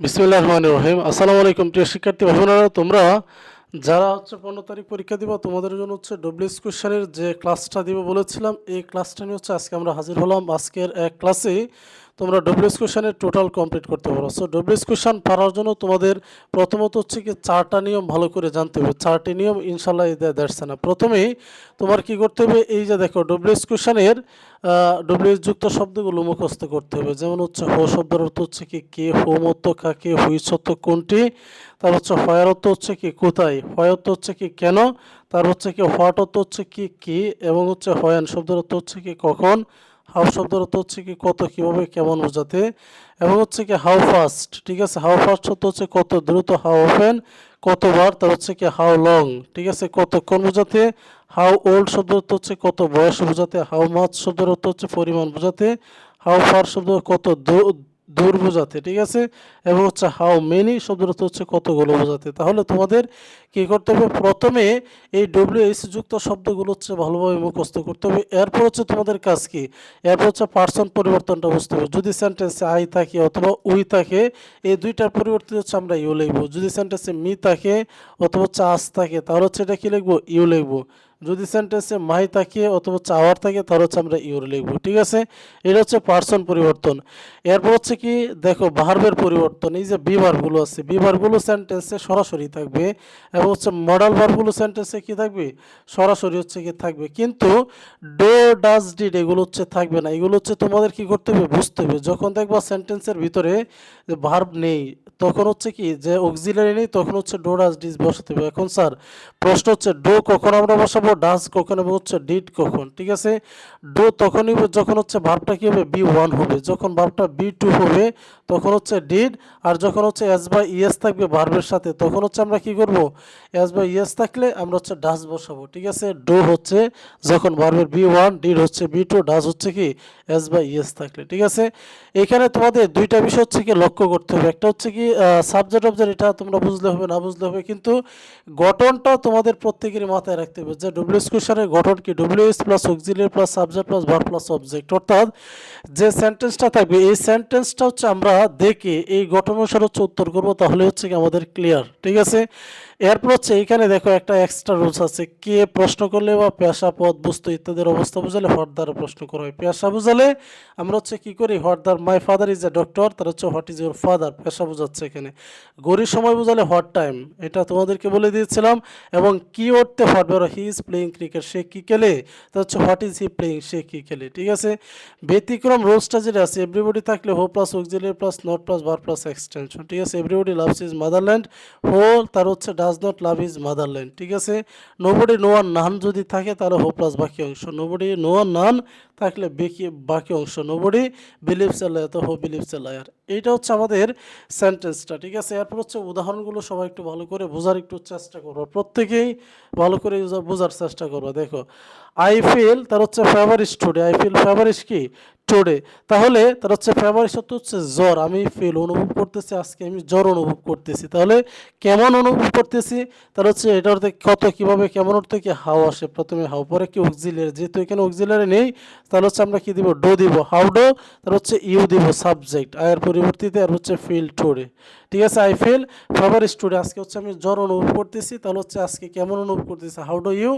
বিসমিল্লাহ রহমান রহিম। আসসালামু আলাইকুম প্রিয় শিক্ষার্থী ভাই তোমরা যারা হচ্ছে পনেরো তারিখ পরীক্ষা দিবা, তোমাদের জন্য হচ্ছে ডব্লিউএস কোশ্চেনের যে ক্লাসটা দিব বলেছিলাম, এই ক্লাসটা নিয়ে হচ্ছে আজকে আমরা হাজির হলাম। আজকের এক ক্লাসে তোমরা ডব্লিউএস কোশ্চেনের টোটাল কমপ্লিট করতে পারো। সো ডব্লিউএস কোশ্চেন পারার জন্য তোমাদের প্রথমত হচ্ছে কি চারটা নিয়ম ভালো করে জানতে হবে। চারটি নিয়ম ইনশাল্লাহ দেখছে না। প্রথমেই তোমার কি করতে হবে? এই যে দেখো ডব্লিউএস কোশ্চেনের ডব্লিউএস যুক্ত শব্দগুলো মুখস্থ করতে হবে। যেমন হচ্ছে হো শব্দের অর্থ হচ্ছে কি কে হোম অর্থ কাকে হুইস অর্থ কোনটি, তার হচ্ছে হয়ার অর্থ হচ্ছে কি কোথায় হয় অর্থ হচ্ছে কি কেন, তার হচ্ছে কি হোয়াট অর্থ হচ্ছে কি কি, এবং হচ্ছে হয়ান শব্দের অর্থ হচ্ছে কি কখন হাউ শব্দের অর্থ হচ্ছে কি কত, কীভাবে, কেমন বোঝাতে। এবং হচ্ছে কি হাউ ফাস্ট, ঠিক আছে? হাউ ফাস্ট শব্দ হচ্ছে কত দ্রুত, হাউ ওপেন কতবার তার হচ্ছে কি হাউ লং, ঠিক আছে? কতক্ষণ বোঝাতে। হাউ ওল্ড শব্দ অর্থ হচ্ছে কত বয়স বোঝাতে। হাউ মাছ শব্দের অর্থ হচ্ছে পরিমাণ বোঝাতে। হাউ ফার শব্দ কত দূর বোঝাতে ঠিক আছে? এবং হচ্ছে হাউ মেনি অর্থ হচ্ছে কতগুলো বোঝাতে। তাহলে তোমাদের কি করতে হবে? প্রথমে এই ডব্লিউ এইচ যুক্ত শব্দগুলো হচ্ছে ভালোভাবে মুখস্থ করতে হবে। এরপর হচ্ছে তোমাদের কাজ কি? এরপর হচ্ছে পার্সন পরিবর্তনটা বুঝতে হবে। যদি সেন্টেন্সে আই থাকে অথবা উই থাকে, এই দুইটার পরিবর্তে হচ্ছে আমরা ইউ লিখব। যদি সেন্টেন্সে মি থাকে অথবা হচ্ছে আস থাকে, তাহলে হচ্ছে এটা কি লিখব? ইউ লিখব। যদি সেন্টেন্সে মাই থাকে অথবা চাওয়ার থাকে, তাহলে হচ্ছে আমরা ইউর লিখব, ঠিক আছে? এটা হচ্ছে পার্সন পরিবর্তন। এরপর হচ্ছে কি, দেখো ভার্বের পরিবর্তন, এই যে বি ভার্বগুলো আছে বি ভার্বগুলো সেন্টেন্সে সরাসরি থাকবে, এবং হচ্ছে মডাল ভার্বগুলো সেন্টেন্সে কি থাকবে? সরাসরি হচ্ছে কি থাকবে। কিন্তু ডো ডাজ ডিড এগুলো হচ্ছে থাকবে না। এগুলো হচ্ছে তোমাদের কি করতে হবে? বুঝতে হবে। যখন দেখবা সেন্টেন্সের ভিতরে যে ভার্ব নেই, তখন হচ্ছে কি, যে অক্সিলারি নেই, তখন হচ্ছে ডো ডাজ ডিজ বসাতে হবে। এখন স্যার প্রশ্ন হচ্ছে ডো কখন আমরা বসাবো? ডাজ কখন এবং হচ্ছে ডিড কখন, ঠিক আছে? ডো তখনই হবে যখন হচ্ছে ভার্বটা কি হবে? বি ওয়ান হবে। যখন ভার্বটা বি টু হবে, তখন হচ্ছে ডিড আর যখন হচ্ছে এস বা ইএস থাকবে ভার্বের সাথে, তখন হচ্ছে আমরা কি করব? এস বা ইএস থাকলে আমরা হচ্ছে ডাজ বসাবো, ঠিক আছে? ডো হচ্ছে যখন ভার্বের বি ওয়ান ডিড হচ্ছে বি টু ডাজ হচ্ছে কি? এস বা ইএস থাকলে, ঠিক আছে? এখানে তোমাদের দুইটা বিষয় হচ্ছে কি লক্ষ্য করতে হবে। একটা হচ্ছে কি সাবজেক্ট অবজেক্ট এটা তোমরা বুঝলে হবে, না বুঝলে হবে, কিন্তু গঠনটা তোমাদের প্রত্যেকেরই মাথায় রাখতে হবে যে ডব্লিউএস কোয়েশনের গঠন কি? WS plus auxiliary plus subject plus verb plus object অর্থাৎ যে সেন্টেন্সটা থাকবে, এই সেন্টেন্সটা হচ্ছে আমরা দেখে এই গঠন অনুসারে হচ্ছে উত্তর করব, তাহলে হচ্ছে কি আমাদের ক্লিয়ার ঠিক আছে? এরপর হচ্ছে এখানে দেখো একটা এক্সট্রা রুলস আছে। কে প্রশ্ন করলে বা পেশা, পদ, বস্তু ইত্যাদির অবস্থা বুঝালে দ্বারা প্রশ্ন করা হয়। পেশা বুঝালে আমরা হচ্ছে কি করি? দ্বার my father is a doctor তার হচ্ছে হোয়াট ইজ ইউর ফাদার পেশা বোঝাচ্ছে এখানে। গরির সময় বুঝালে হট টাইম এটা তোমাদেরকে বলে দিয়েছিলাম। এবং কি ওঠতে হোয়াট বেরো হি ইজ প্লেয়িং ক্রিকেট সে কী খেলে? তার হচ্ছে হোয়াট ইজ হি প্লেয়িং সে কী খেলে? ঠিক আছে? ব্যতিক্রম রোলসটা যেটা আছে এভরিবডি থাকলে who plus auxiliary plus not plus bar plus extension ঠিক আছে? Everybody loves his motherland who তার হচ্ছে does not love his motherland ঠিক আছে? নোবডি নো আর নান যদি থাকে তাহলে হো প্লাস বাকি অংশ। নোবডি নো আর নান থাকলে বাকি বাকি অংশ। নোবডি বিলিভস এ লায়ার তো হো বিলিভস এ লায়ার এইটা হচ্ছে আমাদের সেন্টেন্সটা ঠিক আছে? এরপর হচ্ছে উদাহরণগুলো সবাই একটু ভালো করে বোঝার একটু চেষ্টা করব। প্রত্যেকেই ভালো করে বোঝার চেষ্টা করব, দেখো। আই ফিল তার হচ্ছে feverish today I feel feverish কি? টুডে তাহলে তার হচ্ছে ফেভারিস অর্থ হচ্ছে জ্বর। আমি ফিল অনুভব করতেছি, আজকে আমি জ্বর অনুভব করতেছি। তাহলে কেমন অনুভব করতেছি? তার হচ্ছে এটা অর্থে কত, কীভাবে, কেমন অর্থে কি হাও আসে? প্রথমে হাও, পরে কি অক্সিলিয়ারি যেহেতু এখানে অক্সিলিয়ারি নেই, তাহলে হচ্ছে আমরা কি দিব? ডো দিব। হাউ ডো, তার হচ্ছে ইউ দিব সাবজেক্ট। আয়ের পরিবর্তিতে আর হচ্ছে ফিল টুডে ঠিক আছে, আই ফিল ফেভারিস টুডে আজকে হচ্ছে আমি জ্বর অনুভব করতেছি, তাহলে হচ্ছে আজকে কেমন অনুভব করতেছি? How do you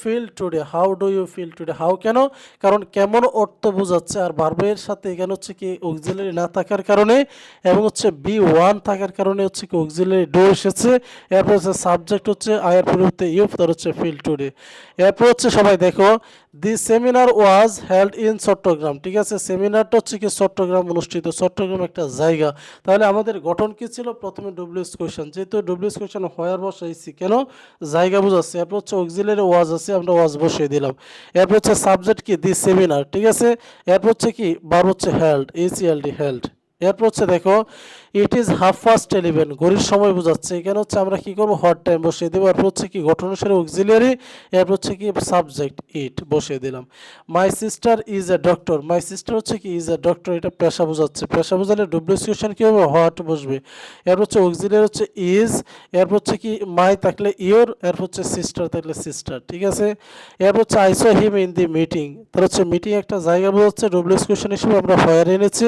feel today how do you feel today how কেন? কারণ কেমন অর্থ বোঝাচ্ছে আর ভার্বের সাথে এখানে হচ্ছে কি অক্সিলারি না থাকার কারণে এবং হচ্ছে বি ওয়ান থাকার কারণে হচ্ছে কি অক্সিলারি ডো এসেছে। এরপর হচ্ছে সাবজেক্ট হচ্ছে আয়ের পরিবর্তে ইউফ তার হচ্ছে ফিল টুডে এরপর হচ্ছে সবাই দেখো the seminar was held in Chittagong ঠিক আছে? সেমিনারটা হচ্ছে কি চট্টগ্রাম অনুষ্ঠিত। চট্টগ্রাম একটা জায়গা। তাহলে আমাদের গঠন কি ছিল? প্রথমে ডব্লিউএস কোয়েশন যেহেতু ডব্লিউএস কোয়েশন হয়ার বসাইছি কেন? জায়গা বুঝাচ্ছে। এরপর হচ্ছে অক্সিলারি ওয়াজ আছে, আমরা ওয়াজ বসিয়ে দিলাম। এরপর হচ্ছে সাবজেক্ট কি? দি সেমিনার ঠিক আছে? এরপর হচ্ছে কি? বার হচ্ছে হেল্ড এসিএলডি হেল্ড এরপর হচ্ছে দেখো it is half past eleven ঘড়ির সময় বোঝাচ্ছে। এখানে হচ্ছে আমরা কি করব? হট টাইম বসিয়ে দেবো। এরপর হচ্ছে কি অনুসারে অক্সিলিয়ারি এরপর হচ্ছে কি সাবজেক্ট ইট বসিয়ে দিলাম। My sister is a doctor my sister হচ্ছে কি ইজ এ ডক্টর এটা পেশা বোঝাচ্ছে। পেশা বোঝালে ডব্লিউসিউশন কি হবে? হট বসবে। এরপর হচ্ছে অক্সিলিয়ারি হচ্ছে ইজ এরপর হচ্ছে কি মাই থাকলে ইওর এরপর হচ্ছে সিস্টার থাকলে সিস্টার ঠিক আছে? এরপর হচ্ছে আইসো হিম ইন দি মিটিং তার হচ্ছে মিটিং একটা জায়গা বোঝাচ্ছে। ডব্লিউএস কোয়েশন হিসেবে আমরা হয়ার এনেছি।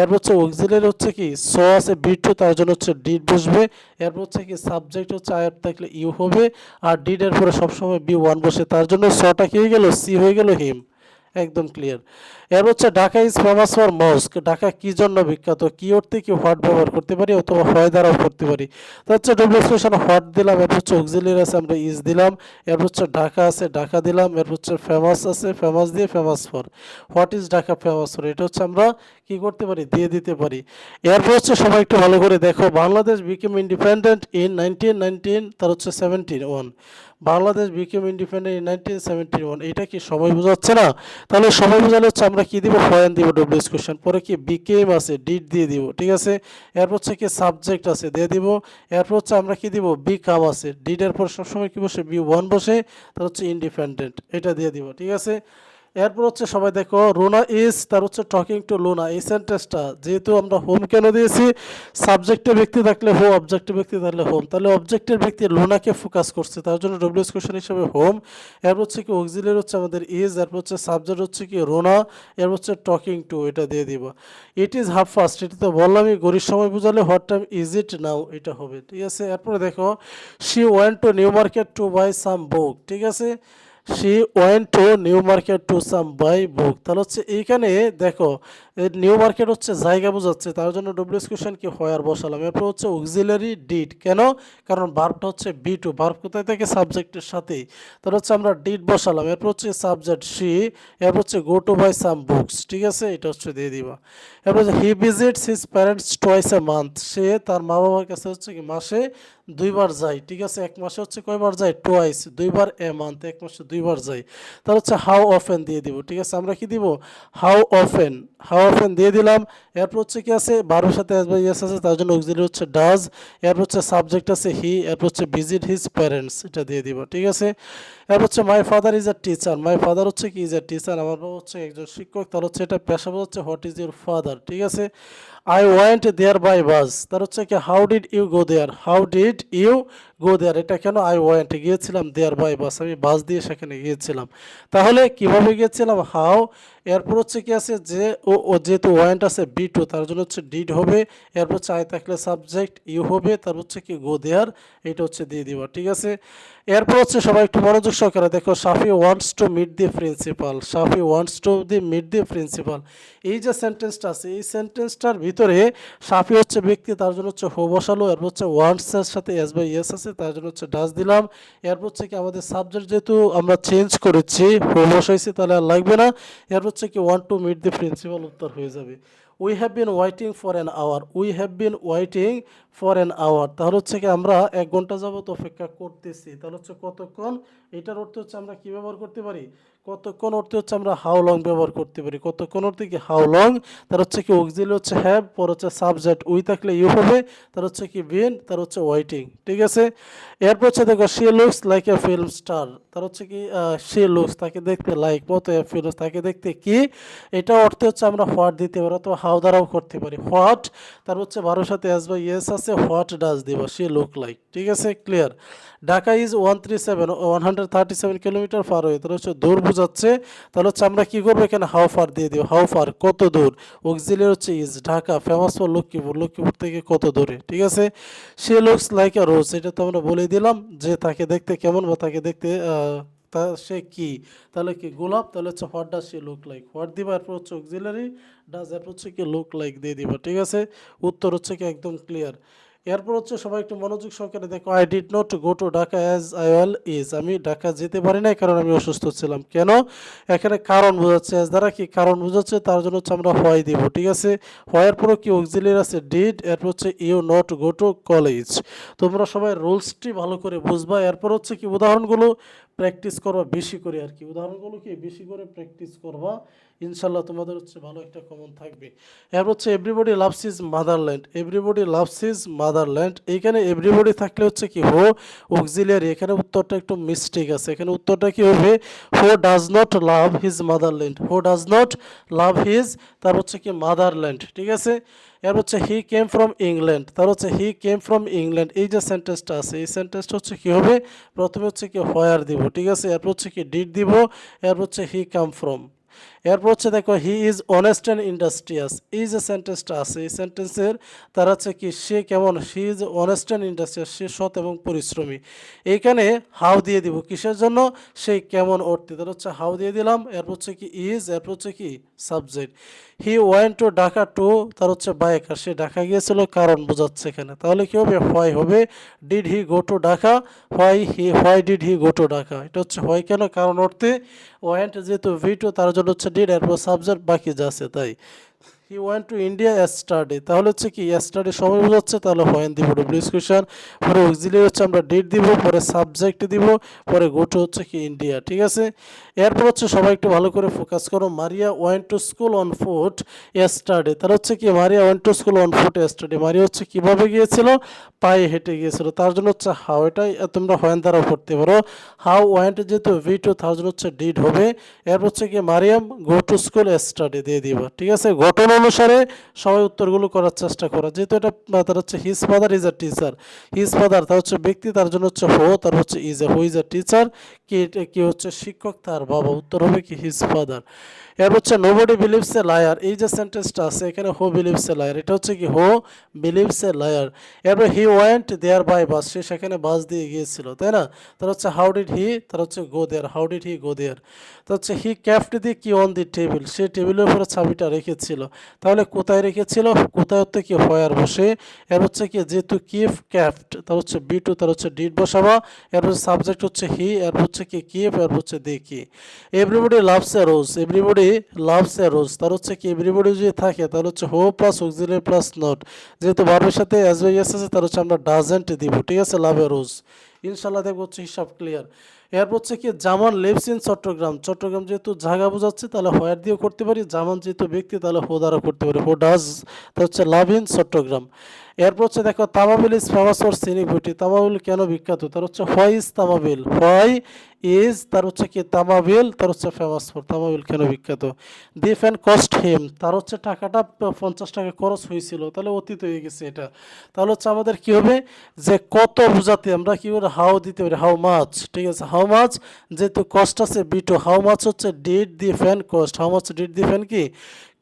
এরপর হচ্ছে অক্সিলিয়ারি হচ্ছে কি স আছে বিটু তার জন্য হচ্ছে ডিড বসবে। এরপর হচ্ছে কি সাবজেক্ট হচ্ছে আয়ার থাকলে ইউ হবে। আর ডিড এর পরে সবসময় বি ওয়ান বসে। তার জন্য সটা কি হয়ে গেল? সি হয়ে গেল হিম একদম ক্লিয়ার এর হচ্ছে Dhaka is famous for mosque Dhaka কি জন্য বিখ্যাত? কি অর্থে কি হোয়াট ব্যবহার করতে পারি অথবা হয় দ্বারাও করতে পারি? তো হচ্ছে ডব্লিউ এক্সপ্রেশন হোয়াট দিলাম এরপর হচ্ছে অক্সিলিয়ারি আছে, আমরা ইজ দিলাম এরপর হচ্ছে ঢাকা আছে, ঢাকা দিলাম এরপর হচ্ছে ফেমাস আছে ফেমাস দিয়ে famous for what is Dhaka famous for এটা হচ্ছে আমরা কি করতে পারি? দিয়ে দিতে পারি। এরপর হচ্ছে সবাই একটু ভালো করে দেখো, Bangladesh became independent in nineteen nineteen তার হচ্ছে seventeen one Bangladesh became independent in nineteen seventy one এটা কি সময় বোঝাচ্ছে না? তাহলে সময় বোঝালে হচ্ছে আমরা কী দিব? ফয়েন দিব ডব্লিউএস কোশ্চেন পরে কি বিকেম আছে ডিট দিয়ে দিব, ঠিক আছে? এরপর হচ্ছে কি সাবজেক্ট আছে, দিয়ে দিব। এরপর হচ্ছে আমরা কী দিব? বি কাম আছে ডিডের পর সবসময় কি বসে? বি ওয়ান বসে তার হচ্ছে ইন্ডিপেন্ডেন্ট এটা দিয়ে দিব, ঠিক আছে? এরপর হচ্ছে সবাই দেখো, রোনা ইজ তার হচ্ছে টকিং টু লোনা এই সেন্টেন্সটা যেহেতু আমরা হোম কেন দিয়েছি? সাবজেক্টের ব্যক্তি থাকলে হো অবজেক্টের ব্যক্তি থাকলে হোম তাহলে অবজেক্টের ব্যক্তি লোনাকে ফোকাস করছে, তার জন্য ডব্লিউএস কোশ্চেন হিসেবে হোম এরপর হচ্ছে কি অক্সিলের হচ্ছে আমাদের ইজ এরপর হচ্ছে সাবজেক্ট হচ্ছে কি রোনা, এরপর হচ্ছে টকিং টু এটা দিয়ে দিব। ইট ইজ হাফ ফার্স্ট এটা তো বললামই গরিব সময় বুঝালে what time is it now এটা হবে, ঠিক আছে? এরপরে দেখো she went to New Market to buy some book ঠিক আছে? She went to New Market to some buy book তাহলে হচ্ছে এইখানে দেখো নিউ মার্কেট হচ্ছে জায়গা বোঝাচ্ছে, তার জন্য ডব্লিউএস কোশ্চেন কি? হয় আর বসালাম। এরপর হচ্ছে অক্সিলারি ডিড কেন? কারণ ভার্বটা হচ্ছে বি টু ভার্ব কোথায় থাকে? সাবজেক্টের সাথেই। তার হচ্ছে আমরা ডিড বসালাম। এরপর হচ্ছে সাবজেক্ট সি এরপর হচ্ছে go to buy some books ঠিক আছে? এটা হচ্ছে দিয়ে দিবা। এরপর হচ্ছে he visits his parents twice a month সে তার মা বাবার কাছে হচ্ছে কি? মাসে দুইবার যায়। ঠিক আছে? এক মাসে হচ্ছে কয়বার যায়? টোয়াইস দুইবার এ মান্থ এক মাসে দুইবার যায়। তাহলে হচ্ছে হাউ অফেন দিয়ে দিব। ঠিক আছে? আমরা কি দিব? হাউ অফেন হাউ অফেন দিয়ে দিলাম। এরপর হচ্ছে কি আছে? বারোর সাথে এস বাই এস আছে, তার জন্য অক্সিলারি হচ্ছে ডাজ এরপর হচ্ছে সাবজেক্ট আছে হি এরপর হচ্ছে ভিজিট হিজ প্যারেন্টস এটা দিয়ে দিব, ঠিক আছে? এরপর হচ্ছে my father is a teacher my father হচ্ছে কি? ইজ আ টিচার আমার হচ্ছে একজন শিক্ষক তার হচ্ছে এটা পেশা হচ্ছে হোয়াট ইজ ইউর ফাদার ঠিক আছে? I went there by bus তার হচ্ছে কি how did you go there how did you go there এটা কেন আই ওয়েন্ট গিয়েছিলাম দেয়ার বাই বাস আমি বাস দিয়ে সেখানে গিয়েছিলাম। তাহলে কীভাবে গিয়েছিলাম? হাউ এরপর হচ্ছে কি আছে যে, ও ও যেহেতু ওয়েন্ট আছে বি টু তার জন্য হচ্ছে ডিড হবে। এরপর হচ্ছে আই থাকলে সাবজেক্ট ইউ হবে। তার হচ্ছে কি গো দেয়ার এটা হচ্ছে দিয়ে দিবা। ঠিক আছে? এরপর হচ্ছে সবাই একটু মনোযোগ সহকারে দেখো Safi wants to meet the principal Safi wants to the meet the principal এই যে সেন্টেন্সটা আছে, এই সেন্টেন্সটার ভিতরে সাফি হচ্ছে ব্যক্তি, তার জন্য হচ্ছে হো বসালো, এরপর হচ্ছে ওয়ান্টসের সাথে এস বাই এস আছে, তার জন্য হচ্ছে ডাস দিলাম। এরপর হচ্ছে কি আমাদের সাবজেক্ট যেহেতু আমরা চেঞ্জ করেছি, হো বসাইছি, তাহলে আর লাগবে না। এরপর হচ্ছে কি want to meet the principal উত্তর হয়ে যাবে। We have been waiting for an hour we have been waiting for an hour তাহলে হচ্ছে কি আমরা এক ঘণ্টা যাবত অপেক্ষা করতেছি। তাহলে হচ্ছে কতক্ষণ? এটার অর্থ হচ্ছে আমরা কী ব্যবহার করতে পারি? কতক্ষণ অর্থে হচ্ছে আমরা হাউ লং ব্যবহার করতে পারি? কতক্ষণ অর্থে কি হাউ লং তার হচ্ছে কি অক্সিলি হচ্ছে হ্যাভ পর হচ্ছে সাবজেক্ট উই থাকলে ইউ হবে, তার হচ্ছে কি বিন তার হচ্ছে ওয়াইটিং ঠিক আছে? এরপর হচ্ছে দেখো she looks like a film star তার হচ্ছে কি সি লুকস তাকে দেখতে লাইক মতো এ ফিল্ম তাকে দেখতে কি? এটা অর্থে হচ্ছে আমরা হোয়াট দিতে পারি অথবা হাউ দ্বারাও করতে পারি। হোয়াট তার হচ্ছে বারোর সাথে এস বা ইয়েস আছে। হোয়াট ডাজ দিব সি লুক লাইক ঠিক আছে clear Dhaka is one three seven one hundred thirty seven kilometre far হয়ে তাহলে হচ্ছে দূর বোঝাচ্ছে। তাহলে হচ্ছে আমরা কী করব এখানে? হাউ ফার দিয়ে দিব? হাউ ফার কত দূর? অক্সিলিয়ার হচ্ছে is Dhaka famous for Lakshmipur Lakshmipur থেকে কত দূরে? ঠিক আছে? সে লুকস লাইক আ রোজ এটা তো আমরা বলে দিলাম যে তাকে দেখতে কেমন বা তাকে দেখতে তা সে কি? তাহলে কি গোলাপ? তাহলে হচ্ছে what does she look like what দিবা? এরপর হচ্ছে অক্সিলারি ডাজ এরপর হচ্ছে কি লুক লাইক দিয়ে দিবা, ঠিক আছে? উত্তর হচ্ছে কি একদম ক্লিয়ার এরপর হচ্ছে সবাই একটু মনোযোগ সহকারে দেখো I did not go to Dhaka as I well is আমি ঢাকা যেতে পারি নাই, কারণ আমি অসুস্থ ছিলাম। কেন? এখানে কারণ বোঝাচ্ছে অ্যাজ দ্বারা কি কারণ বোঝাচ্ছে, তার জন্য হচ্ছে আমরা হয় দিব, ঠিক আছে? হয়ের পরও কি অক্সিলিয়ার আছে? ডিড এরপর হচ্ছে you not go to college তোমরা সবাই রুলসটি ভালো করে বুঝবা। এরপর হচ্ছে কি উদাহরণগুলো প্র্যাকটিস করবা বেশি করে আর কি। উদাহরণগুলো কি বেশি করে প্র্যাকটিস করবা ইনশাল্লাহ তোমাদের হচ্ছে ভালো একটা কমন থাকবে। এরপর হচ্ছে everybody loves his motherland everybody loves his motherland এইখানে এভরিবডি থাকলে হচ্ছে কি, হো অক্সিলিয়ারি এখানে উত্তরটা একটু মিস্টেক আছে। এখানে উত্তরটা কি হবে? Who does not love his motherland who does not love his তার হচ্ছে কি মাদারল্যান্ড ঠিক আছে? এর হচ্ছে হি কেম ফ্রম ইংল্যান্ড তার হচ্ছে হি কেম ফ্রম ইংল্যান্ড এই যে সেন্টেন্সটা আছে, এই সেন্টেন্সটা হচ্ছে কী হবে? প্রথমে হচ্ছে কি হোয়ার দিব। ঠিক আছে? এরপর হচ্ছে কি ডিড দিব। এরপর হচ্ছে হি কাম ফ্রম এরপর হচ্ছে দেখো he is honest and industrious এই যে সেন্টেন্সটা আছে, এই সেন্টেন্সের তার হচ্ছে কি, সে কেমন? He is honest and industrious সে সৎ এবং পরিশ্রমী। এইখানে হাউ দিয়ে দিব, কিসের জন্য? সে কেমন অর্থে। তার হচ্ছে হাউ দিয়ে দিলাম, এরপর হচ্ছে কি ইজ এরপর হচ্ছে কি subject he went to Dhaka to তার হচ্ছে বাইকার সে ঢাকা গিয়েছিল, কারণ বোঝাচ্ছে এখানে। তাহলে কি হবে? হোয়াই হবে? Did he go to Dhaka why he why did he go to Dhaka এটা হচ্ছে হয় কেন? কারণ অর্থে। ওয়েন্ট যেহেতু ভি টু তার জন্য হচ্ছে ডিড এরপর সাবজেক্ট বাকি যা আছে তাই he went to India study তাহলে হচ্ছে কি স্টাডি সময় বোঝাচ্ছে তাহলে হোয়েন দিব। ডব্লিউস কোয়েশন পরে অক্সিলিয়ারি হচ্ছে আমরা ডেট দিব, পরে সাবজেক্ট দিব, পরে গোটো হচ্ছে কি ইন্ডিয়া ঠিক আছে? এরপর হচ্ছে সবাই একটু ভালো করে ফোকাস করো। Maria went to school on foot study তার হচ্ছে কি, Maria went to school on foot study Maria হচ্ছে কীভাবে গিয়েছিল? পায়ে হেঁটে গিয়েছিল। তার জন্য হচ্ছে হাউ এটাই তোমরা হোয়েন দ্বারাও পড়তে পারো। হাউ ওয়েন্ট যেহেতু ভি টু জন্য হচ্ছে ডিড হবে, এরপর হচ্ছে কি Mariam go to school study দিয়ে দিবা, ঠিক আছে? ঘটনা অনুসারে সবাই উত্তরগুলো করার চেষ্টা করো। যেহেতু এটা তার হচ্ছে his father is a teacher his father তার হচ্ছে ব্যক্তি, তার জন্য হচ্ছে হো, তার হচ্ছে is a who is a teacher কি কি হচ্ছে শিক্ষক, তার বাবা, উত্তর হবে কি হিজ ফাদার এর হচ্ছে নোবডি বিলিভস এ লায়ার এই যে সেন্টেন্সটা আছে, এখানে হো বিলিভস এ লায়ার এটা হচ্ছে কি হো বিলিভস এ লায়ার এরপর হি ওয়েন্ট দেয়ার বাই বাস সে সেখানে বাস দিয়ে গিয়েছিল, তাই না? তার হচ্ছে হাউ ডিড হি তার হচ্ছে গো দেয়ার হাউ ডিড হি গো দেয়ার তো হচ্ছে হি ক্যাফট দি কি অন দি টেবিল সে টেবিলের উপরে চাবিটা রেখেছিল। তাহলে কোথায় রেখেছিল? কোথায় হচ্ছে কি? হয়ার বসে। এর হচ্ছে কি? যেহেতু কিফ, ক্যাফট, তার হচ্ছে বি টু, তার হচ্ছে ডিড বসাবা। এর হচ্ছে সাবজেক্ট হচ্ছে হি, এর হচ্ছে কি কিফ, এর হচ্ছে দে কি। Everybody loves a rose everybody loves a rose তার হচ্ছে কি? এভরিবডি যদি থাকে, তাহলে হচ্ছে হো প্লাস অক্সিলারি প্লাস নট যেহেতু ভার্বের সাথে অ্যাজ ওয়াই এস আছে, তার হচ্ছে আমরা ডাজেন্ট দিব। ঠিক আছে? লাভ এ রোজ ইনশাল্লাহ দেখব হচ্ছে হিসাব ক্লিয়ার এরপর হচ্ছে কি জামান লেভস ইন চট্টগ্রাম। চট্টগ্রাম যেহেতু জায়গা বোঝাচ্ছে, তাহলে হোয়ার দিয়েও করতে পারি। জামান যেহেতু ব্যক্তি, তাহলে হো দ্বারা করতে পারি। হো ডাজ তা হচ্ছে লাভ ইন চট্টগ্রাম। এরপর হচ্ছে দেখো, Tamabil is famous for scenic beauty Tamabil কেন বিখ্যাত? তার হচ্ছে why is Tamabil. Why is, তার হচ্ছে কি? তামাবিল, তার হচ্ছে ফেমাস ফর তামাবিল কেন বিখ্যাত? The fan cost him. তার হচ্ছে টাকাটা পঞ্চাশ টাকা খরচ হয়েছিল। তাহলে অতীত হয়ে গেছে এটা। তাহলে হচ্ছে আমাদের কি হবে? যে কত বোঝাতে আমরা কি করে হাউ দিতে পারি? হাউ মাছ ঠিক আছে, হাউ মাছ যেহেতু কস্ট আছে, বিটু। হাউ মাছ হচ্ছে did the fan cost. How much did the fan কি?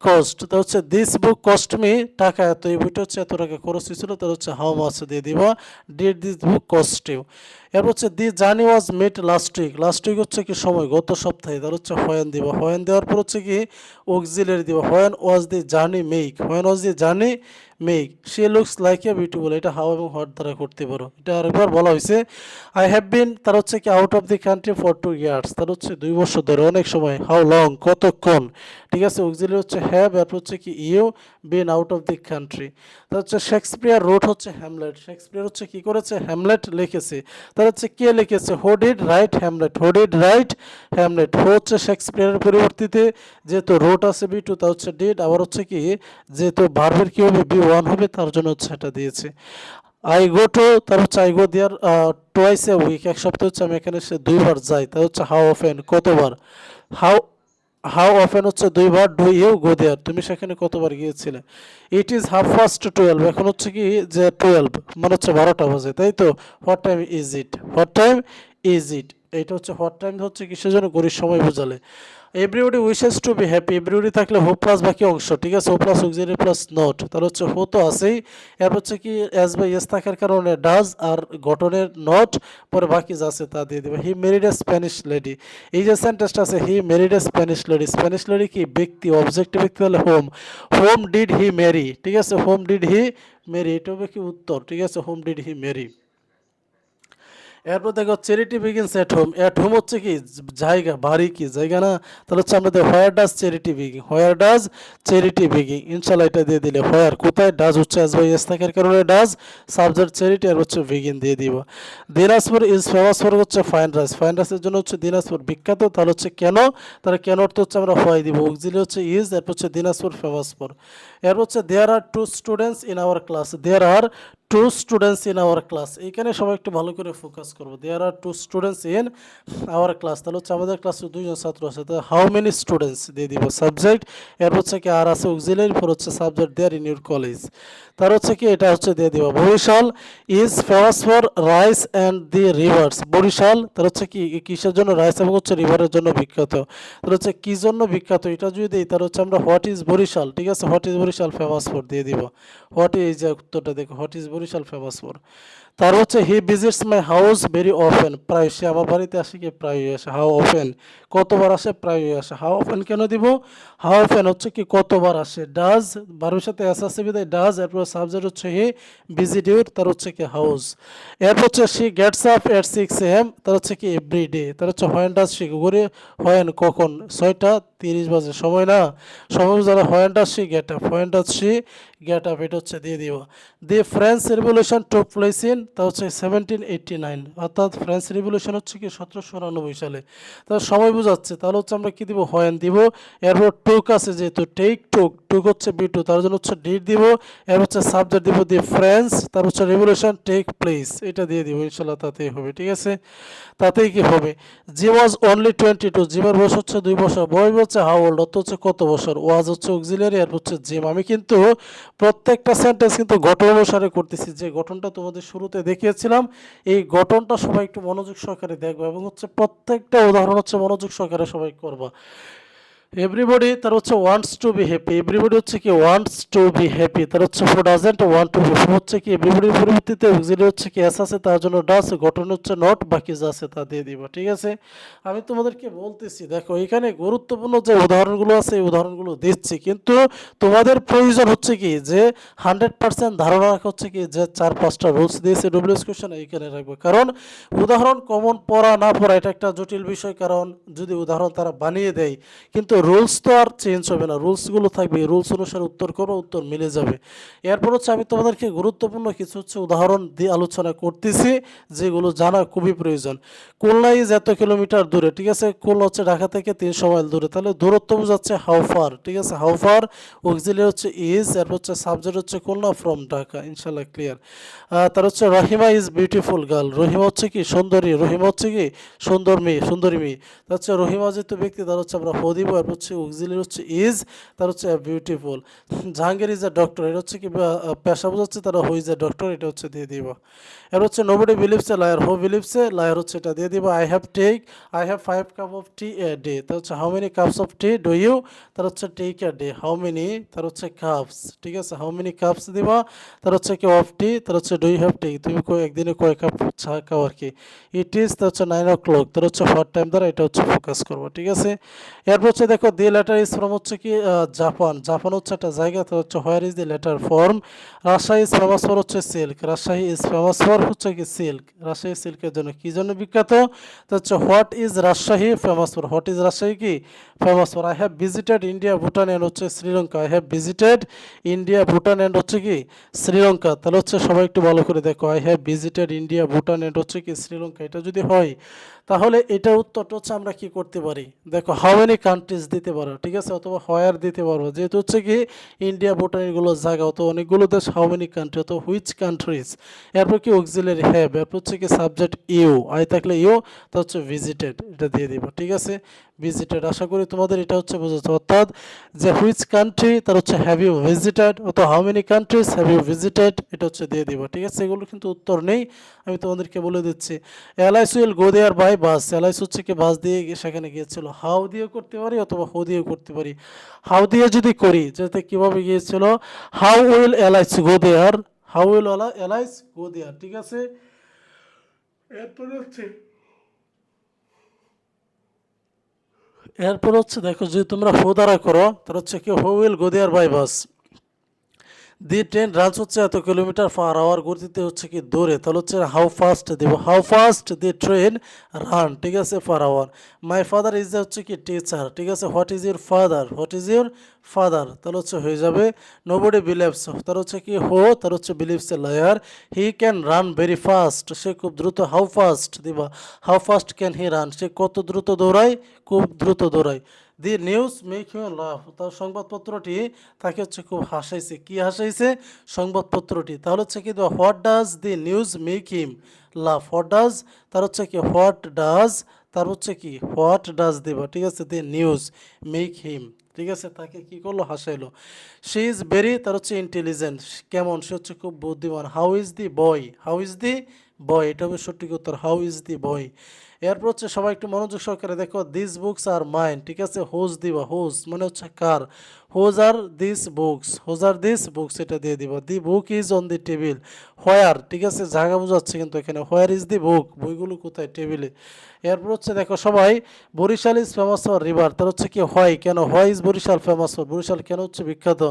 কস্ট তা হচ্ছে দিস বুক কস্ট মি টাকা এত, এই বইটা হচ্ছে এত টাকা, খরচ হয়েছিল, তার হচ্ছে হাউ মাছ দিয়ে দিব did this book cost you এরপর হচ্ছে the journey was made last week. Last week হচ্ছে কি সময়? গত সপ্তাহে। তার হচ্ছে হয়ান দিবা। হয়ান দেওয়ার পর হচ্ছে কি অক্সিলারি দিবা। When was the journey make. When was the journey make. She looks like a beautiful. এটা হাও এবং হট দ্বারা করতে পারো। এটা আরেকবার বলা হয়েছে আই হ্যাভ বিন তার হচ্ছে কি out of the country for two years তার হচ্ছে দুই বছর ধরে, অনেক সময়। হাউ লং কতক্ষণ? ঠিক আছে অক্সিলারি হচ্ছে হ্যাভ এরপর হচ্ছে কি you been out of the country তার হচ্ছে শেক্সপিয়ার রোড হচ্ছে হ্যামলেট শেক্সপিয়ার হচ্ছে কি করেছে? হ্যামলেট লিখেছে। তার হচ্ছে কে লিখেছে? Who did write Hamlet who did write Hamlet who হচ্ছে শেক্সপিয়ারের পরিবর্তিতে যেহেতু রোড আছে বি টু তা হচ্ছে ডেড আবার হচ্ছে কি, যেহেতু ভার্বের কি হবে? বি ওয়ান হবে, তার জন্য হচ্ছে এটা দিয়েছে। আই গো টু তার হচ্ছে I go there twice a week এক সপ্তাহ হচ্ছে আমি এখানে সে দুইবার যাই। তা হচ্ছে হাউ অফেন কতবার? হাউ হাউ অফেন হচ্ছে দুইবার, ডু ইউ গো দেয়ার? তুমি সেখানে কতবার গিয়েছিলে? It is half past twelve এখন হচ্ছে কি যে টুয়েলভ মানে হচ্ছে বারোটা বাজে, তাই তো? What time is it what time is it এইটা হচ্ছে হোয়াট টাইম হচ্ছে কিসের জন্য গরিব সময় বোঝালে। Everybody wishes to be happy everybody থাকলে হো প্লাস বাকি অংশ, ঠিক আছে? হো প্লাস অক্সিলারি প্লাস নট তাহলে হচ্ছে হো তো আছেই। এর হচ্ছে কি এস বাই এস থাকার কারণে ডাজ আর গঠনের নট পরে বাকি যা আছে তা দিয়ে দেবে। He married a Spanish lady এই যে সেন্টেন্সটা আছে he married a Spanish lady Spanish lady কি? ব্যক্তি অবজেক্টিভ ব্যক্তি হলে whom whom did he marry ঠিক আছে? হোম ডিড হি মেরি এটা হবে কি উত্তর। ঠিক আছে? হোম ডিড হি মেরি এরপর দেখো charity begins at home at home হচ্ছে কি, জায়গা, বাড়ি কি, জায়গা না? তাহলে হচ্ছে আমাদের where does charity begin where does charity begin ইনশাল্লাহ এটা দিয়ে দিলে হোয়ার কোথায়? ডাজ হচ্ছে এস বাই এস থাকার কারণে ডাজ সাবজেক্ট চ্যারিটি আর হচ্ছে বিগিন দিয়ে দিব। দিনাজপুর ইজ ফেমাস ফর হচ্ছে ফাইন রাইস ফাইন রাইসের জন্য হচ্ছে দিনাজপুর বিখ্যাত, তাহলে হচ্ছে কেন? তাহলে কেন অর্থ হচ্ছে আমরা হোয়াই দিব? অক্সিলি হচ্ছে ইজ এরপর হচ্ছে দিনাজপুর ফেমাস ফর এরপর হচ্ছে there are two students in our class there are two students in our class এইখানে সবাই একটু ভালো করে ফোকাস করব। There are two students in our class তাহলে হচ্ছে আমাদের ক্লাসে দুইজন ছাত্র আছে। তো হাউ মেনি স্টুডেন্টস দিয়ে দিব সাবজেক্ট এর হচ্ছে কি আর আছে অক্সিলারি ফর হচ্ছে subject there in your college তার হচ্ছে কি এটা হচ্ছে দিয়ে দিব। Barishal is famous for rice and the rivers Barishal, তার হচ্ছে কি কিসের জন্য রাইস এবং হচ্ছে রিভারের জন্য বিখ্যাত। তার হচ্ছে কি জন্য বিখ্যাত? এটা যদি দিই তার হচ্ছে আমরা হোয়াট ইজ বরিশাল? ঠিক আছে? What is Barishal famous for দিয়ে দিব। হোয়াট ইজ উত্তরটা দেখো। What is Barishal famous for তার হচ্ছে he visits my house very often প্রায় সে আমার বাড়িতে আসে কি? প্রায় আসে। হাউ অফেন কতবার আসে? প্রায় আসে। হাউ অফেন কেন দিব? হাউ অফেন হচ্ছে কি, কতবার আসে। ডাজ বারোর সাথে এস আসে বিদায় ডাজ এরপর সাবজেক্ট হচ্ছে হি ভিজিট ইউর তার হচ্ছে কি হাউস এরপর হচ্ছে she gets up at six AM তার হচ্ছে কি এভরি ডে তার হচ্ছে হোয়েন ডাজ সি ঘুরে হোয়েন কখন? ছয়টা তিরিশ বাজে। সময় না? সময় যারা when does she get up when does she get up এটা হচ্ছে দিয়ে দিব। The French revolution took place in তা হচ্ছে সেভেন্টিন এইটটি নাইন অর্থাৎ ফ্রেঞ্চ রেভলিউশন হচ্ছে কি সতেরোশো উনানব্বই সালে। তার সময় বোঝাচ্ছে। তাহলে হচ্ছে আমরা কি দিব? হোয়েন দিব। এরপর টুক আছে যেহেতু টেক টুক টুক হচ্ছে বি টু তার জন্য হচ্ছে ডিট দিব। এর হচ্ছে সাবজেক্ট দিব দি ফ্রেঞ্চ তার হচ্ছে রেভলিউশন টেক প্লেস এটা দিয়ে দিব, ইনশাল্লাহ তাতেই হবে, ঠিক আছে? তাতেই কি হবে? জি ওয়াজ অনলি টোয়েন্টি টু জিমের বয়স হচ্ছে দুই বছর। বয়স হচ্ছে হাউ ওল্ড অত হচ্ছে কত বছর? ওয়াজ হচ্ছে অক্সিলারি আর হচ্ছে জিম আমি কিন্তু প্রত্যেকটা সেন্টেন্স কিন্তু গঠন অনুসারে করতেছি। যে গঠনটা তোমাদের শুরুতে দেখিয়েছিলাম, এই গঠনটা সবাই একটু মনোযোগ সহকারে দেখব এবং হচ্ছে প্রত্যেকটা উদাহরণ হচ্ছে মনোযোগ সহকারে সবাই করবা। এভরিবডি তার হচ্ছে wants to be happy everybody হচ্ছে কি ওয়ান্টস টু বি হ্যাপি তার হচ্ছে for doesn't want to be হচ্ছে কি এভরিবডির পরিবর্তিতে অক্সিলি হচ্ছে কি এস আছে, তার জন্য ডাস গঠন হচ্ছে নট বাকি যা আছে তা দিয়ে দিব, ঠিক আছে? আমি তোমাদেরকে বলতেছি, দেখো, এখানে গুরুত্বপূর্ণ যে উদাহরণগুলো আছে, এই উদাহরণগুলো দিচ্ছি। কিন্তু তোমাদের প্রয়োজন হচ্ছে কি যে হান্ড্রেড পার্সেন্ট ধারণা রাখা হচ্ছে কি যে চার, পাঁচটা রুলস দিয়েছে ডব্লিউএস কোয়েশন এইখানে রাখব। কারণ উদাহরণ কমন পড়া না পড়া এটা একটা জটিল বিষয়, কারণ যদি উদাহরণ তারা বানিয়ে দেয়, কিন্তু রুলস তো আর চেঞ্জ হবে না। রুলসগুলো থাকবে রুলস অনুসারে উত্তর করো উত্তর মিলে যাবে। এরপর হচ্ছে আমি তোমাদেরকে গুরুত্বপূর্ণ কিছু হচ্ছে উদাহরণ দিয়ে আলোচনা করতেছি, যেগুলো জানা খুবই প্রয়োজন। খুলনা ইজ এত কিলোমিটার দূরে, ঠিক আছে? খুলনা হচ্ছে ঢাকা থেকে তিনশো মাইল দূরে। তাহলে দূরত্ব বোঝাচ্ছে হাউ ফার ঠিক আছে? হাউ ফার অক্সিলি হচ্ছে ইজ এরপর হচ্ছে সাবজেক্ট হচ্ছে খুলনা ফ্রম ঢাকা ইনশাল্লাহ ক্লিয়ার তার হচ্ছে Rahima is beautiful girl Rahima হচ্ছে কি? সুন্দরী। রহিমা হচ্ছে কি? সুন্দর মেয়ে, সুন্দরী মেয়ে। তার হচ্ছে রহিমা যেহেতু ব্যক্তি, তার হচ্ছে আমরা হদিব আর হচ্ছে অক্সিলির হচ্ছে ইজ তার হচ্ছে beautiful Jahangir is a doctor এটা হচ্ছে কি পেশা বোঝাচ্ছে তারা হুইজ এ ডক্টর এটা হচ্ছে দিয়ে দিব। এর হচ্ছে nobody believes a liar who believes a liar হচ্ছে এটা দিয়ে দিব। I have take I have five cup of tea a day তার হচ্ছে how many cups of tea do you তার হচ্ছে take a day how many তার হচ্ছে কাপস ঠিক আছে? হাউ মেনি কাপস দিবা? তার হচ্ছে কি অফ টি তার হচ্ছে ডু ইউ হ্যাভ টেক তুমি একদিনে কয় কাপ চা খাও আর কি? ইট ইজ তার হচ্ছে নাইন ও ক্লক তার হচ্ছে হট টাইম দ্বারা এটা হচ্ছে ফোকাস করব, ঠিক আছে? এরপর হচ্ছে দেখো দি লেটার ইজ ফ্রম হচ্ছে কি জাপান জাপান হচ্ছে একটা জায়গা, তো হচ্ছে where is the letter from Rajshahi is famous for হচ্ছে silk Rajshahi is famous for হচ্ছে কি সিল্ক রাজশাহী সিল্কের জন্য কি জন্য বিখ্যাত? তো হচ্ছে what is Rajshahi famous for what is Rajshahi কি? Famous for I have visited India Bhutan and হচ্ছে Sri Lanka I have visited India Bhutan and হচ্ছে কি শ্রীলঙ্কা তাহলে হচ্ছে সবাই একটু ভালো করে দেখো। I have visited India Bhutan and হচ্ছে কি শ্রীলঙ্কা এটা যদি হয়, তাহলে এটার উত্তরটা হচ্ছে আমরা কি করতে পারি? দেখো হাউ মেনি কান্ট্রিজ দিতে পারো, ঠিক আছে? অথবা হায়ার দিতে পারো। যেহেতু হচ্ছে কি ইন্ডিয়া ভুটান এগুলো জায়গা অত অনেকগুলো দেশ হাউ মেনি কান্ট্রি অত হুইচ কান্ট্রিজ এরপর কি অক্সিলারি হ্যাভ এরপর হচ্ছে কি সাবজেক্ট ইউ আই থাকলে ইউ তা হচ্ছে ভিজিটেড এটা দিয়ে দিব, ঠিক আছে? ভিজিটেড আশা করি তোমাদের এটা হচ্ছে বুঝেছ। অর্থাৎ যে হুইচ কান্ট্রি তার হচ্ছে হ্যাভ ইউ ভিজিটেড অত how many countries have you visited এটা হচ্ছে দিয়ে দিব। ঠিক আছে? এগুলো কিন্তু উত্তর নেই। আমি তোমাদেরকে বলে দিচ্ছি। এলআইস উইল গো দেয়ার বাই বাস এলআইস হচ্ছে কি বাস দিয়ে সেখানে গিয়েছিল। হাউ দিয়ে করতে পারি অথবা হো দিয়ে করতে পারি। হাউ দিয়ে যদি করি, যাতে কীভাবে গিয়েছিল? How will Alice go there how will Alice go there ঠিক আছে? এরপরে হচ্ছে এরপর হচ্ছে দেখো, যদি তোমরা হো দ্বারা করো, তাহলে হচ্ছে কি, who will go there by bus. The train runs হচ্ছে এত কিলোমিটার পার আওয়ার গতিতে হচ্ছে কি দৌড়ে তাহলে হচ্ছে how fast Dev how fast the train run ঠিক আছে per hour my father is হচ্ছে কি টিচার ঠিক আছে? What is your father what is your father তাহলে হচ্ছে হয়ে যাবে নোবডি বিলিভস তার হচ্ছে কি হো তার হচ্ছে believes a liar he can run very fast সে খুব দ্রুত হাউ ফাস্ট দিবা? How fast can he run সে কত দ্রুত দৌড়ায়? খুব দ্রুত দৌড়ায়। The news make you love তার সংবাদপত্রটি তাকে হচ্ছে খুব হাসাইছে। কি হাসাইছে? সংবাদপত্রটি। তাহলে হচ্ছে কি what does the news make him love what does তার হচ্ছে কি হোয়াট ডাজ তার হচ্ছে কি হোয়াট ডাজ দেব? ঠিক আছে? দি নিউজ মেক হিম ঠিক আছে? তাকে কি করল? হাসাইলো। সি ইজ ভেরি তার হচ্ছে ইন্টেলিজেন্ট কেমন? সে হচ্ছে খুব বুদ্ধিমান। How is the boy how is the boy এটা হবে সঠিক উত্তর হাউ ইজ দি বয় এরপর হচ্ছে সবাই একটু মনোযোগ সহকারে দেখো দিস বুকস আর মাইন ঠিক আছে? হোজ দিবা হোজ মানে হচ্ছে কার? Whose are this books whose are this books এটা দিয়ে দিবা। The book is on the table where ঠিক আছে? জায়গা বোঝাচ্ছে কিন্তু এখানে হোয়ার ইজ দি বুক বইগুলো কোথায়? টেবিলে এরপর হচ্ছে দেখো সবাই, Barishal is famous for river তার হচ্ছে কি হয় কেন? হয় is Barishal famous for Barishal কেন হচ্ছে বিখ্যাত?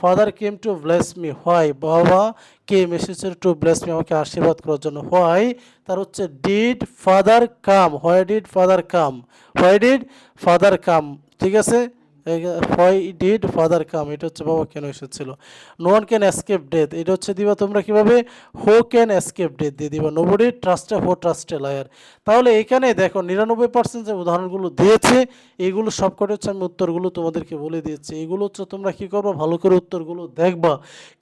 Father came to bless me হয় বাবা কেম এসেছে টু ব্লেস মি আমাকে আশীর্বাদ করার জন্য? হোয়াই? তার হচ্ছে, did father come? Why did father come? Why did father come? ঠিক আছে? হোয়াই ডিড ফাদার কাম এটা হচ্ছে বাবা কেন এসেছিল? No one can escape death এটা হচ্ছে দিবা তোমরা কীভাবে? হো ক্যান এসকেপ ডেথ দিয়ে দিবা। নোবডি ট্রাস্টে হো ট্রাস্টে লায়ার তাহলে এখানে দেখো, নিরানব্বই পার্সেন্ট যে উদাহরণগুলো দিয়েছে এইগুলো সবকটা হচ্ছে আমি উত্তরগুলো তোমাদেরকে বলে দিয়েছি। এগুলো হচ্ছে তোমরা কী করব? ভালো করে উত্তরগুলো দেখবা।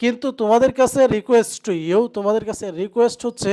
কিন্তু তোমাদের কাছে রিকোয়েস্ট টু ইউ তোমাদের কাছে রিকোয়েস্ট হচ্ছে,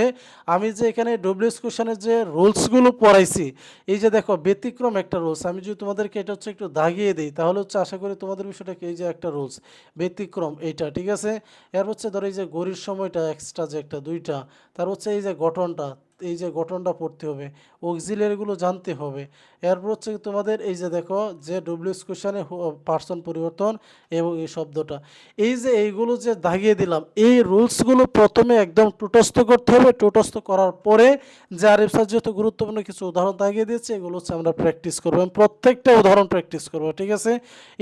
আমি যে এখানে ডব্লিউএস কোশ্চেনের যে রুলসগুলো পড়াইছি, এই যে দেখো, ব্যতিক্রম একটা রুলস আমি যদি তোমাদেরকে এটা হচ্ছে একটু দাগিয়ে দিই তাহলে হচ্ছে আশা করি তোমাদের বিষয়টা কি এই যে একটা রুলস ব্যতিক্রম এইটা, ঠিক আছে? এর হচ্ছে ধরো এই যে ঘড়ির সময়টা এক্সট্রা যে একটা দুইটা, তার হচ্ছে এই যে গঠনটা এই যে গঠনটা পড়তে হবে অক্সিলারিগুলো জানতে হবে। এরপর হচ্ছে তোমাদের এই যে দেখো যে ডব্লিউএস কোশ্চানে পার্সন পরিবর্তন এবং এই শব্দটা। এই যে এইগুলো যে দাগিয়ে দিলাম, এই রুলসগুলো প্রথমে একদম টুটস্থ করতে হবে। টুটস্থ করার পরে যে আরিফ স্যার যেহেতু গুরুত্বপূর্ণ কিছু উদাহরণ দাগিয়ে দিয়েছে, এগুলো হচ্ছে আমরা প্র্যাকটিস করব প্রত্যেকটা উদাহরণ প্র্যাকটিস করব, ঠিক আছে?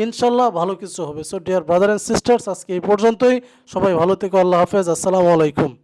ইনশাল্লাহ ভালো কিছু হবে। So dear brother and sisters আজকে এই পর্যন্তই। সবাই ভালো থেকো, আল্লাহ হাফেজ। আসসালামু আলাইকুম।